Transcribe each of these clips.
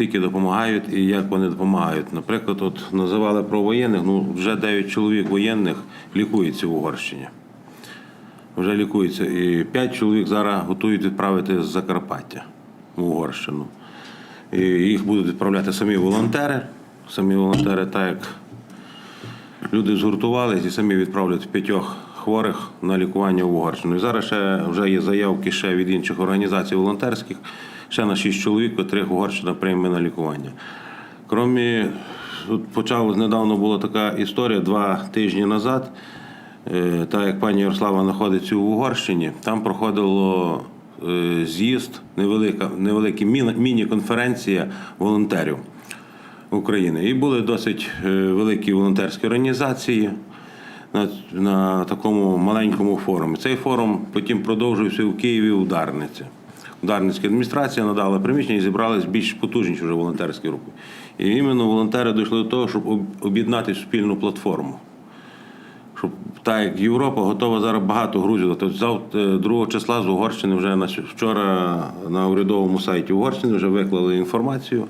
скільки допомагають і як вони допомагають. Наприклад, от називали про воєнних, ну вже 9 чоловік воєнних лікується в Угорщині. Вже лікується. І 5 чоловік зараз готують відправити з Закарпаття в Угорщину. І їх будуть відправляти самі волонтери. Самі волонтери, так як люди згуртувалися і самі відправлять п'ятьох хворих на лікування в Угорщину. І зараз ще вже є заявки ще від інших організацій волонтерських, ще на шість чоловік, котрих Угорщина прийме на лікування. Кромі, тут почалось недавно була така історія два тижні назад. Е, Так як пані Ярослава знаходиться в Угорщині, там проходило е, з'їзд, невелика, невелика міні- міні-конференція волонтерів. України. І були досить е, великі волонтерські організації на, на такому маленькому форумі. Цей форум потім продовжився у Києві у Дарниці. Дарницька адміністрація надала приміщення і зібрались більш потужніші вже волонтерські групи. І іменно волонтери дійшли до того, щоб об'єднати спільну платформу. Щоб так як Європа готова зараз багато грузів. Тобто завтра 2 числа з Угорщини вже на вчора на урядовому сайті Угорщини вже виклали інформацію.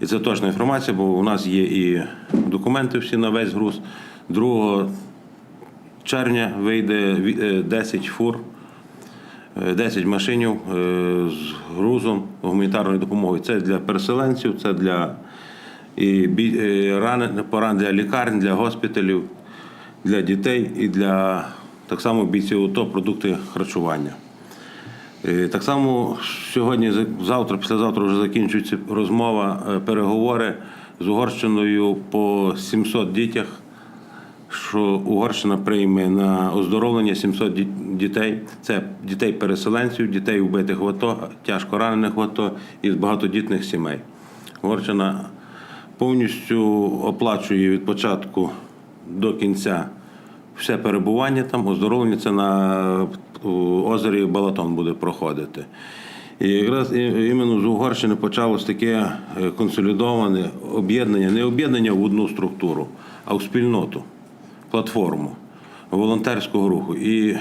І це точна інформація, бо у нас є і документи всі на весь груз. 2 червня вийде е, 10 фур, е, 10 машинів е, з грузом гуманітарної допомоги. Це для переселенців, це для і е, поран для лікарень, для госпіталів, для дітей і для так само бійців АТО продукти харчування. Е, Так само сьогодні, за- завтра, післязавтра вже закінчується розмова, е, переговори з Угорщиною по 700 дітях, що Угорщина прийме на оздоровлення 700 дітей. Це дітей-переселенців, дітей вбитих в АТО, тяжко ранених в АТО і з багатодітних сімей. Угорщина повністю оплачує від початку до кінця все перебування там, оздоровлення це на озері Балатон буде проходити. І якраз іменно з Угорщини почалось таке е, консолідоване об'єднання, не об'єднання в одну структуру, а в спільноту, платформу волонтерського руху. І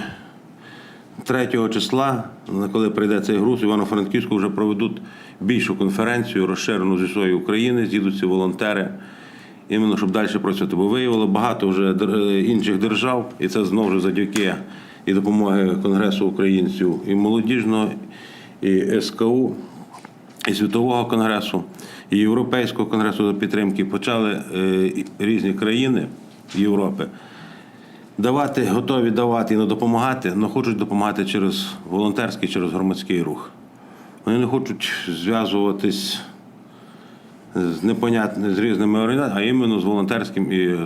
3 числа, коли прийде цей груз, Івано-Франківську вже проведуть більшу конференцію, розширену зі своєї України, з'їдуться волонтери, іменно щоб далі працювати. Бо виявило багато вже інших держав, і це знову ж завдяки і допомоги Конгресу українців і молодіжного, і СКУ, і Світового конгресу, і Європейського конгресу за підтримки почали е, різні країни Європи давати, готові давати і не допомагати, але хочуть допомагати через волонтерський, через громадський рух. Вони не хочуть зв'язуватись з непонятними з різними організаціями, а іменно з волонтерським і.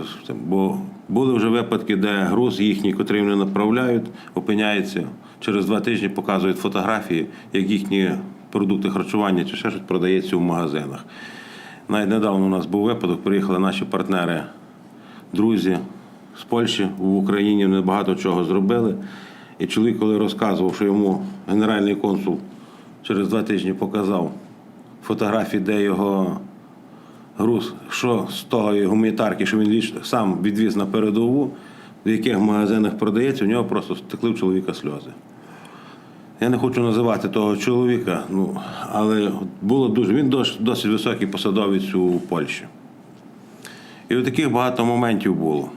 Бо були вже випадки, де груз їхній, котрий вони направляють, опиняється через два тижні, показують фотографії, як їхні продукти харчування чи ще щось продається в магазинах. Навіть недавно у нас був випадок, приїхали наші партнери, друзі з Польщі в Україні, вони багато чого зробили. І чоловік, коли розказував, що йому генеральний консул через два тижні показав фотографії, де його груз, що з того гуманітарки, що він сам відвіз на передову, в яких магазинах продається, у нього просто стекли в чоловіка сльози. Я не хочу називати того чоловіка, ну, але було дуже. Він досить високий посадовець у Польщі. І от таких багато моментів було.